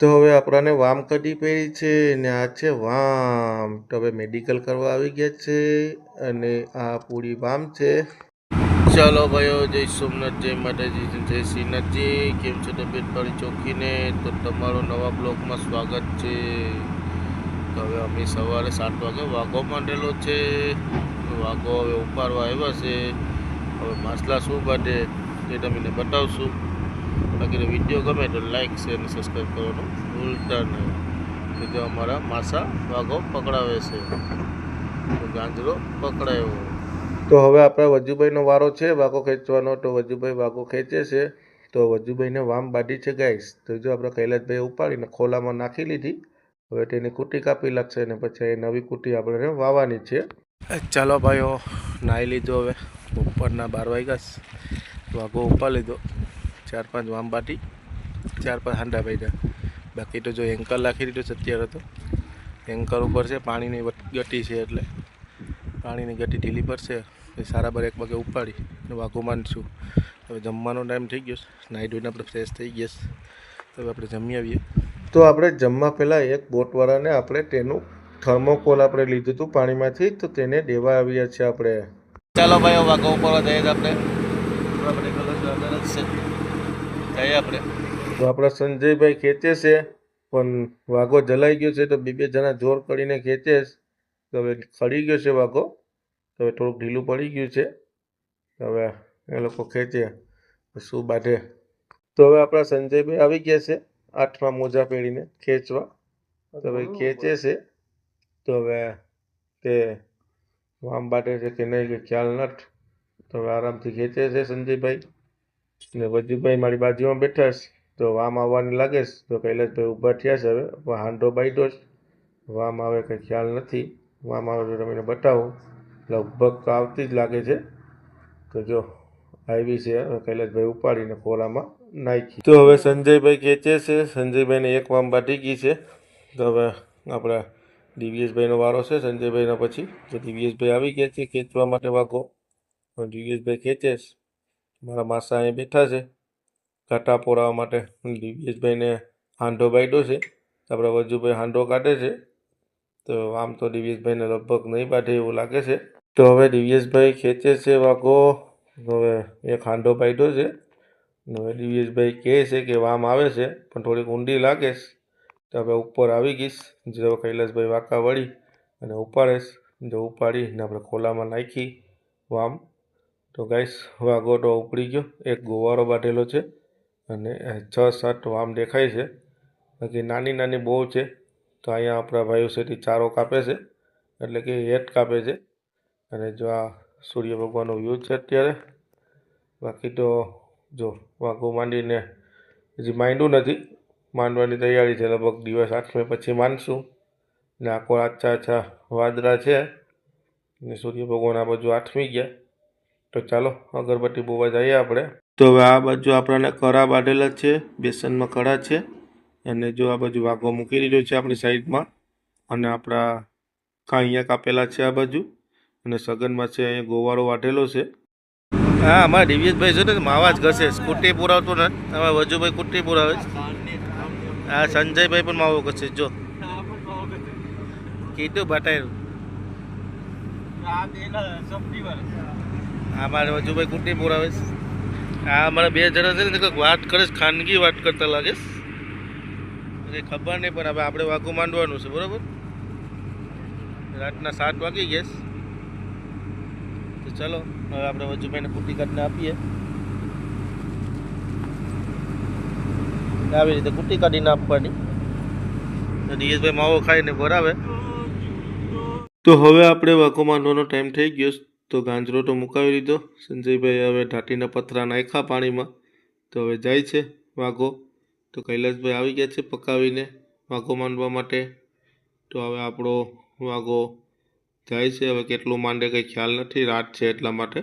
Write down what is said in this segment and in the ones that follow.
તો હવે આપણાને વામ કઢી પહેરી છે ને આ છે વામ. તો હવે મેડિકલ કરવા આવી ગયા છે અને આ પૂરી વામ છે. ચાલો ભાઈઓ, જય સોમનાથ, જય માતાજી, જય શ્રીનાથજી. કેમ છે તબિયત પાણી ચોખ્ખીને? તો તમારો નવા બ્લોગમાં સ્વાગત છે. તો હવે અમે સવારે સાત વાગે વાઘો માંડેલો છે. વાઘો હવે ઉપાડવા આવ્યા છે. હવે માછલા શું બાંધે તે તમને બતાવશું. બાકી વીડિયો ગમે તો લાઈક શેર અને સબસ્ક્રાઈબ કરવાનું ભૂલતા નહીં. તો જો અમારા માસા વાઘો પકડાવે છે. તો ગાંજરો પકડાયો. તો હવે આપણા વજુભાઈનો વારો છે વાઘો ખેંચવાનો. તો વજુભાઈ વાઘો ખેંચે છે. તો વજુભાઈને વામ બાંધી છે ગાઈસ તો જો આપણે કૈલાસભાઈ ઉપાડીને ખોલામાં નાખી લીધી. હવે તેની કુટી કાપી લાગશે અને પછી એ નવી કુટી આપણે વાવવાની છે. ચાલો ભાઈઓ નાહી લીધો હવે. ઉપરના બાર વાગ્યા વાઘો ઉપાડી લીધો. ચાર પાંચ વામ બાટી ચાર પાંચ હાંડા બાંધ્યા બાકી તો જો એન્કર રાખી દીધો છે અત્યારે તો. એન્કર ઉપર છે પાણીની ગટી છે એટલે. પાણીની ગટી ઢીલી પડશે પછી સારા બર એક વાગે ઉપાડી અને વાઘો માંડશું. હવે જમવાનો ટાઈમ થઈ ગયો છે નાહી ધોઈને આપણે ફ્રેશ થઈ ગયા છે. હવે આપણે જમી આવીએ. તો આપણે જમવા પહેલાં એક બોટવાળાને આપણે તેનું થર્મોકોલ આપણે લીધું હતું પાણીમાંથી તો તેને દેવા આવ્યા છે આપણે. ચાલો ભાઈ વાઘો ઉપર જઈએ આપણે. આપણે કલર આપણે. તો આપણા સંજયભાઈ ખેંચે છે પણ વાઘો જલાઈ ગયો છે તો બે બે જણા જોર કરીને ખેંચે છે. તો હવે ખડી ગયો છે વાઘો. તો હવે થોડુંક ઢીલું પડી ગયું છે. હવે એ લોકો ખેંચે શું બાંધે. તો હવે આપણા સંજયભાઈ આવી ગયા છે આઠમાં મોજા પહેરીને ખેંચવા. તો હવે ખેંચે છે. તો હવે તે વામ બાટે છે કે નહીં કે ખ્યાલ નથી. તો હવે આરામથી ખેંચે છે સંજયભાઈ. ને વજુભાઈ મારી બાજુમાં બેઠા છે. તો વામ આવવાની લાગે છે. તો કૈલાસભાઈ ઊભા થયા છે હવે. હાંડો બાંધ્યો છે. વામ આવે કંઈ ખ્યાલ નથી. વામ આવે તો તમે બતાવો. લગભગ આવતી જ લાગે છે. તો જો, આવી છે કૈલાસભાઈ ઉપાડીને ખોરામાં નાખી. તો હવે સંજયભાઈ ખેંચે છે, સંજયભાઈને એક વામ બાટી ગઈ છે. તો હવે આપણા દિવ્યેશભાઈનો વારો છે સંજયભાઈના પછી. તો દિવ્યેશભાઈ આવી ગયા છે ખેંચવા માટે વાઘો. દિવ્યેશભાઈ ખેંચે છે. મારા માસા અહીં બેઠા છે. કાંટા પોડાવવા માટે દિવ્યેશભાઈને હાંડો બાંધ્યો છે. આપણા વજુભાઈ હાંડો કાઢે છે. તો આમ તો દિવ્યેશભાઈને લગભગ નહીં બાંધે એવું લાગે છે. તો હવે દિવ્યેશભાઈ ખેંચે છે વાઘો. હવે એક હાંડો બાંધ્યો છે. હવે દિવ્યેશભાઈ કહે છે કે વામ આવે છે, પણ થોડીક ઊંડી લાગે તો હવે ઉપર આવી ગઈશ જો કૈલાસભાઈ વાંકા વળી અને ઉપાડીશ જો ઉપાડીને આપણે ખોલામાં નાખી વામ. તો ગાઈસ તો ઉપડી ગયો. એક ગોવારો બાંધેલો છે અને છ સાત વામ દેખાય છે. બાકી નાની નાની બહુ છે. તો અહીંયા આપણા ભાઈઓ સેથી ચારો કાપે છે. એટલે કે હેઠ કાપે છે. અને જો આ સૂર્ય ભગવાનનો વ્યૂ છે અત્યારે. બાકી તો જો વાઘો માંડીને હજી માંડ્યું નથી. માંડવાની તૈયારી છે. લગભગ દિવસ આઠમે પછી માંડશું. ને આખો આછા આછા વાદળા છે. ને સૂર્ય ભગવાન આ બાજુ આઠમી ગયા. તો ચાલો અગરબત્તી બોવા જઈએ આપણે. તો હવે આ બાજુ આપણાને કરા બાંધેલા છે બેસનમાં કડા છે. અને જો આ બાજુ વાઘો મૂકી દીધો છે આપણી સાઈડમાં અને આપણા કાંઈયા કાપેલા છે આ બાજુ અને સગનમાં છે અહીંયા ગોવાળો વાઢેલો છે. હા અમારા દિવ્યેશભાઈ છે ને માવા જ ઘસે સ્કૂટી પુરાવતો ને અમારા વજુભાઈ કુટી પુરાવે છે. હા સંજયભાઈ પણ માવો ઘસે જો. કીધું બટાયું આ મારે વજુભાઈ કુટ્ટી પુરાવે છે. આ અમારા બે જણા છે ને કંઈક વાત કરે ખાનગી વાત કરતા લાગે પછી ખબર નહીં, પણ હવે આપણે વાઘું માંડવાનું છે, બરાબર? રાતના સાત વાગી ગયા તો ચલો, હવે આપણે વજુભાઈને કુટી કાઢીને આપીએ. આવી રીતે કુટી કાઢીને આપવાની. દિયેશભાઈ માવો ખાઈને ભરાવે તો હવે આપણે વાઘો માંડવાનો ટાઈમ થઈ ગયો. તો ગાંજરો તો મુકાવી લીધો. સંજયભાઈ હવે ઢાટીના પતરા નાખ્યા પાણીમાં. તો હવે જાય છે વાઘો. તો કૈલાસભાઈ આવી ગયા છે પકાવીને વાઘો માંડવા માટે. તો હવે આપણો વાઘો જાય છે. હવે કેટલું માંડે કંઈ ખ્યાલ નથી. રાત છે એટલા માટે.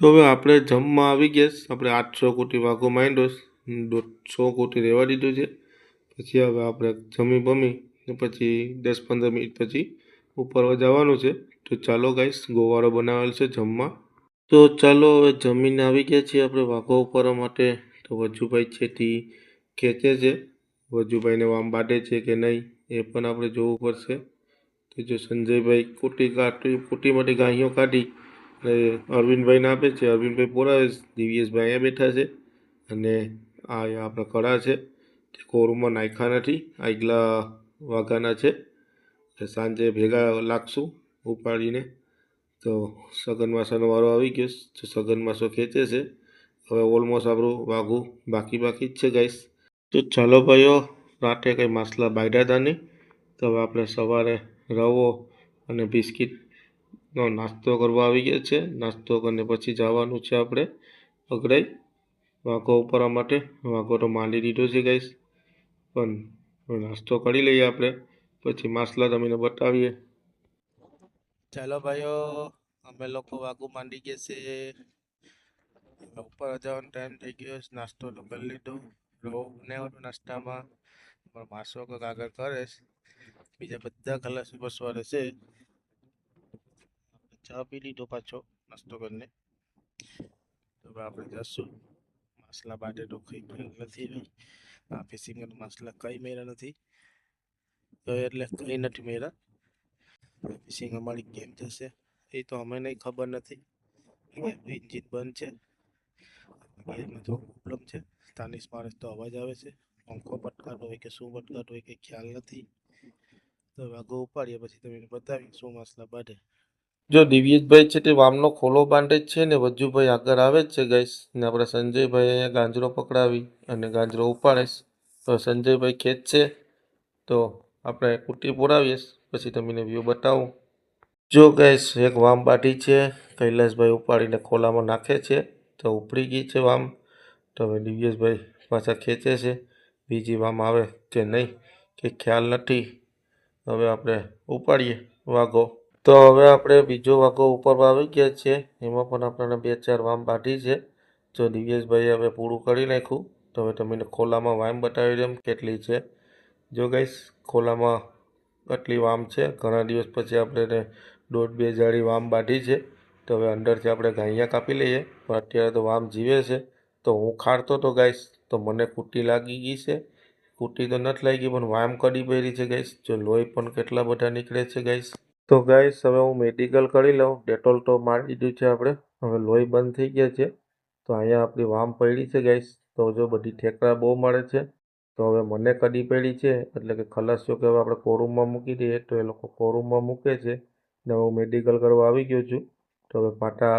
તો હવે આપણે જમવા આવી ગયા આપણે આઠસો કોટી વાઘો માંડ્યો સો કોટી રહેવા દીધું છે. પછી હવે આપણે જમી બમી પછી દસ પંદર મિનિટ પછી ઉપર જવાનું છે. તો ચાલો ગાઈસ ગોવાળો બનાવેલ છે જમવા. તો ચાલો હવે જમીને આવી ગયા છીએ આપણે વાઘો ઉપર માટે. તો વજુભાઈ છે તે ખેંચે છે. વજુભાઈને વામ બાટે છે કે નહીં, એ પણ આપણે જોવું પડશે. તો જો સંજયભાઈ કુટી કાઢી કુટીમાંથી ગાહીઓ કાઢી અને અરવિંદભાઈને આપે છે. અરવિંદભાઈ પોરાવે દિવ્યેશભાઈ અહીંયા બેઠા છે અને આ આપણા કળા છે. તે કોરુમાં નાખ્યા નથી. આગલા વાઘાના છે. સાંજે ભેગા લાગશું ઉપાડીને. તો સગન માસાનો વારો આવી ગયો તો સગન માસો ખેંચે છે. હવે ઓલમોસ્ટ આપણું વાઘું બાકી બાકી જ છે ગાઈસ. તો ચાલો ભાઈઓ, રાતે કંઈ માસલા બાયડા હતા નહીં. તો હવે આપણે સવારે રવો અને બિસ્કિટનો નાસ્તો કરવા આવી ગયા છે. નાસ્તો કરીને પછી જવાનું છે આપણે અગડાઈ વાઘો ઉપાડવા માટે. વાઘો તો માંડી દીધો છે ગાઈસ. પણ નાસ્તો કરી લઈએ આપણે. પછી માસલા તમને બતાવીએ. ચાલો ભાઈઓ, અમે લોકો વાગુ માંડી ગયા છે. ઉપર જવાનો ટાઈમ થઈ ગયો નાસ્તો તો કરી લીધો. રવો બનાવ્યો નાસ્તામાં પણ માસો કંઈક આગળ કરે બીજા બધા ખલાસી બસવા રહેશે ચા પી લીધો પાછો નાસ્તો કરીને. તો આપણે જશું. માસલા બાટે તો કંઈ નથી. આ ફિશિંગ માસલા કંઈ મેળા નથી. તો એટલે કંઈ નથી મેરા ફિશિંગ અમારી કેમ થશે એ તો અમે નહીં ખબર નથી. ઇન્જિન બંધ છે. ગેરમાં થોડો પ્રોબ્લેમ છે. સ્થાનિક માણસ તો અવાજ આવે છે. પંખો પટકાટ હોય કે શું પટકાટ હોય કે ખ્યાલ નથી. તો વાઘો ઉપાડીએ, પછી તમને બતાવી શું મસલા બાંધે. જો દિવ્યેશભાઈ છે તે વામનો ખોલો બાંધે જ છે ને વજ્જુભાઈ આગળ આવે જ છે ગઈશ ને આપણે સંજયભાઈ અહીંયા ગાંજરો પકડાવી અને ગાંજરો ઉપાડીશ તો સંજયભાઈ ખેંચશે. તો આપણે કુટી પુરાવીએ પછી તમને વ્યૂ બતાવું. જો ગેસ એક વામ બાટી છે, કૈલાસભાઈ ઉપાડીને ખોલામાં નાખે છે, તો ઉપડી ગઈ છે વામ. તો હવે દિવ્યેશભાઈ પાછા ખેંચે છે, બીજી વામ આવે કે નહીં કે ખ્યાલ નથી. હવે આપણે ઉપાડીએ વાઘો. તો હવે આપણે બીજો વાઘો ઉપર આવી ગયા છે, એમાં પણ આપણને બે ચાર વામ બાટી છે. જો દિવ્યેશભાઈ હવે પૂરું કરી નાખ્યું, તો હવે તમને ખોલામાં વામ બતાવી દઉં કેટલી છે. જો ગાઈસ ખોલામાં આટલી વામ છે. ઘણા દિવસ પછી આપણે એને દોઢ બે જાળી વામ બાંધી છે. તો હવે અંદરથી આપણે ગાંયા કાપી લઈએ. પણ અત્યારે તો વામ જીવે છે. તો હું ખાડતો તો ગાઈસ તો મને કૂટી લાગી ગઈ છે. કૂટી તો નથી લાગી, પણ વામ કડી પહેરી છે ગાઈસ જો લોહી પણ કેટલા બધા નીકળે છે ગાઈશ. તો ગાઈશ, હવે હું મેડિકલ કરી લઉં. ડેટોલ તો મારી દીધું છે આપણે. હવે લોહી બંધ થઈ ગયા છે. તો અહીંયા આપણી વામ પડી છે ગાઈસ તો જો બધી ઠેકરા બહુ મળે છે. તો હવે મને કડી પડી છે, એટલે કે ખલાસીઓ કે હવે આપણે કોરૂમમાં મૂકી દઈએ. તો એ લોકો કોરૂમમાં મૂકે છે. ને હું મેડિકલ કરવા આવી ગયો છું. તો હવે પાટા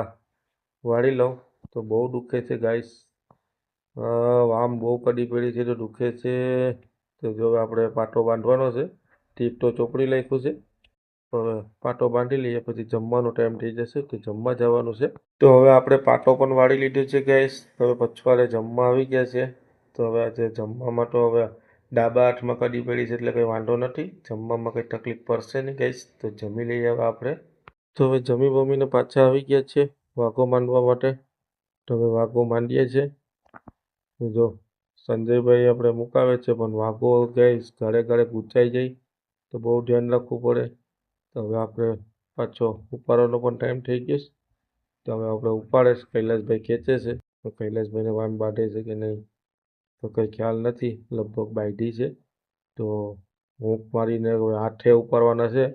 વાળી લઉં. તો બહુ દુખે છે ગાઈસ આમ બહુ કડી પડી છે તો દુખે છે. તો જો હવે આપણે પાટો બાંધવાનો છે. ટીપ તો ચોપડી લખ્યું છે. હવે પાટો બાંધી લઈએ. પછી જમવાનો ટાઈમ થઈ જશે તો જમવા જવાનું છે. તો હવે આપણે પાટો પણ વાળી લીધો છે ગાઈસ હવે પછવાડે જમવા આવી ગયા છે. તો હવે આજે જમવામાં તો હવે ડાબા હાથમાં કડી પડી છે એટલે કંઈ વાંધો નથી. જમવામાં કંઈ તકલીફ પડશે નહીં ગઈશ તો જમી લઈએ હવે આપણે. તો હવે જમી બમીને પાછા આવી ગયા છે વાઘો માંડવા માટે. તો હવે વાઘો માંડીએ છે જો સંજયભાઈ આપણે મુકાવે છે પણ વાઘો ગઈશ ઘરે ઘરે ગૂંચાઈ જાય. તો બહુ ધ્યાન રાખવું પડે. તો હવે આપણે પાછો ઉપાડવાનો પણ ટાઈમ થઈ ગયો તો હવે આપણે ઉપાડે છે. કૈલાસભાઈ ખેંચે છે. તો કૈલાસભાઈને વામ બાંધે છે કે નહીં? તો કંઈ ખ્યાલ નથી, લગભગ બાયઢી છે. તો હૂંક મારીને હવે આઠે ઉપાડવાના છે,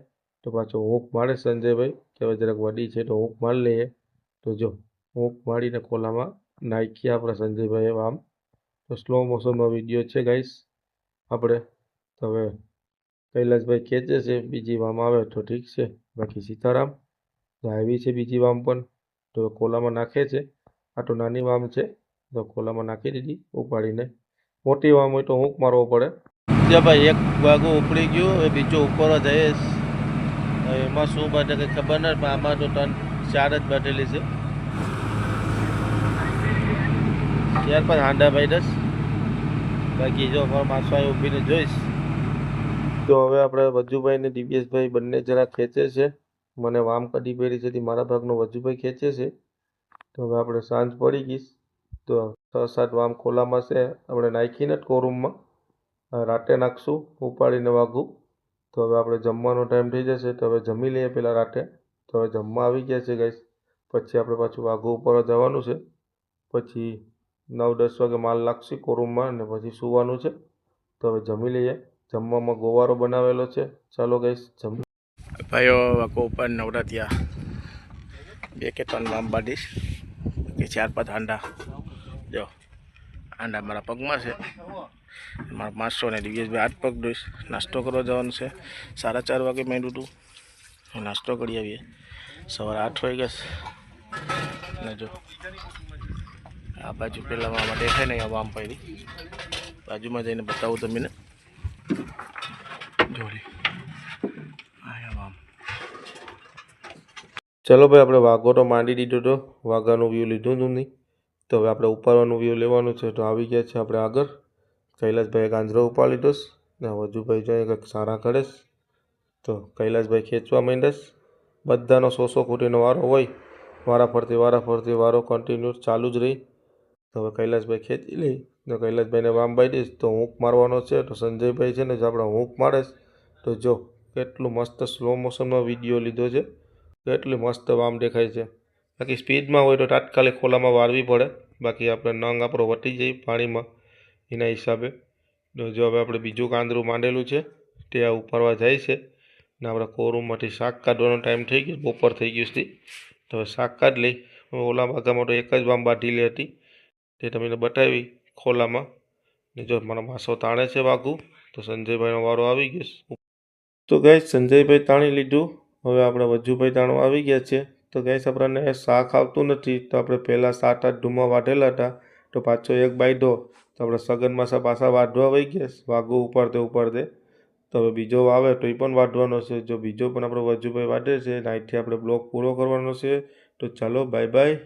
તો પાછો હૂંક મારે સંજયભાઈ કે હવે જરાક વડી છે તો હૂંક મારી લઈએ. તો જો હૂંક મારીને ખોલામાં નાખીએ આપણે સંજયભાઈ આમ. તો સ્લો મોશનમાં વીડિયો છે ગાઈસ આપણે. તો હવે કૈલાસભાઈ ખેંચે છે બીજી વામ આવે તો ઠીક છે. બાકી સીતારામ તો આવી છે બીજી વામ પણ. તો ખોલામાં નાખે છે. આ તો નાની વામ છે. તો ખોલામાં નાખી દીધી, ઉપાડીને. મોટી વામ હોય તો હૂંક મારવો પડે. જો ભાઈ, એક વાગું ઉપડી ગયું, હવે બીજો ઉપર જ જઈશ એમાં શું બાટે કંઈ ખબર નથી પણ આમાં તો ત્રણ, ચાર જ બાટેલી છે. ત્યાર પછી હાંડા ભાઈ દસ બાકી જો અમારો માસો અહીં ઊભીને જોઈશ. તો હવે આપણે વજુભાઈ ને દિવ્યેશભાઈ બંને જરા ખેંચે છે. મને વામ કડી પહેરી છે મારા ભાગનો વજુભાઈ ખેંચે છે. તો હવે આપણે સાંજ પડી ગઈશ તો છ સાત વામ ખોલામાં છે. આપણે નાખીને જ કોરૂમમાં રાતે નાખશું, ઉપાડીને વાઘું તો હવે આપણે જમવાનો ટાઈમ થઈ જશે, તો હવે જમી લઈએ પહેલાં રાતે. તો હવે જમવા આવી ગયા છે ગાઈસ પછી આપણે પાછું વાઘું ઉપર જવાનું છે. પછી નવ દસ વાગે માલ લાગશે કોરૂમમાં અને પછી સૂવાનું છે. તો હવે જમી લઈએ. જમવામાં ગોવારો બનાવેલો છે. ચાલો ગઈશ જમી ભાઈઓ વાકો ઉપર નવરાત્રિયા. બે કે ત્રણ લાંબા બાંધીશ. કે ચાર પાંચ આંડા જો, આંડા મારા પગમાં છે. મારા પાંચસો ને દિવ્યેશભાઈ આઠ પગ દોઈશ નાસ્તો કરવા જવાનું છે. સાડા ચાર વાગે મેળ્યું હતું નાસ્તો કરી આવીએ. સવારે આઠ વાગ્યા ને જો, આ બાજુ પહેલાં આમાં દેખાય નહીં આમ પડી. બાજુમાં જઈને બતાવું તમને. જોડી ચલો ભાઈ, આપણે વાઘો તો માંડી દીધો તો. વાઘાનું વ્યૂ લીધું હતું નહીં. તો હવે આપણે ઉપાડવાનું વ્યૂ લેવાનું છે તો આવી ગયા છે આપણે આગળ. કૈલાસભાઈએ ગાંજરો ઉપાડી લીધોસ ને વજુભાઈ જોઈએ કંઈક સારા કરીશ તો કૈલાસભાઈ ખેંચવા માંડીશ બધાનો સો સો ફૂટીનો વારો હોય. વારા ફરતી વારા ફરતી વારો કન્ટિન્યુ ચાલુ જ રહી. તો હવે કૈલાસભાઈ ખેંચી લઈ તો કૈલાસભાઈને વામ બાઈ દઈશ તો હૂંક મારવાનો છે. તો સંજયભાઈ છે ને જો આપણે હૂંક મારીશ તો જો કેટલું મસ્ત સ્લો મોશનમાં વીડિયો લીધો છે. કેટલી મસ્ત વામ દેખાય છે. બાકી સ્પીડમાં હોય તો તાત્કાલિક ખોલામાં વાળવી પડે. બાકી આપણે નંગ આપણો વટી જાય પાણીમાં એના હિસાબે. જો હવે આપણે બીજું કાંદરું માંડેલું છે, તે આ ઉપાડવા જાય છે. ને આપણે કોરૂમમાંથી શાક કાઢવાનો ટાઈમ થઈ ગયો, બપોર થઈ ગયું છે. તો હવે શાક કાઢ લઈ. ઓલા ભાગામાં તો એક જ વામ બાંધેલી હતી, તે તમને બતાવી ખોલામાં. ને જો મારો માસો તાણે છે વાઘું, તો સંજયભાઈનો વારો આવી ગયો તો ગાય સંજયભાઈ તાણી લીધું. હવે આપણે વજુભાઈ તાણો આવી ગયા છે. તો ગેસ આપણને શાક આવતું નથી. તો આપણે પહેલાં સાત આઠ ઢૂમા વાઢેલા હતા. તો પાછો એક બાયધો તો આપણે સગનમાં પાછા વાઢવા વહી ગયા વાઘો ઉપાડતે ઉપાડતે તો હવે બીજો વાવે તો એ પણ વાઢવાનો છે. જો બીજો પણ આપણે વજુભાઈ વાઢે છે નાઇટથી આપણે બ્લોક પૂરો કરવાનો છે. તો ચાલો બાય બાય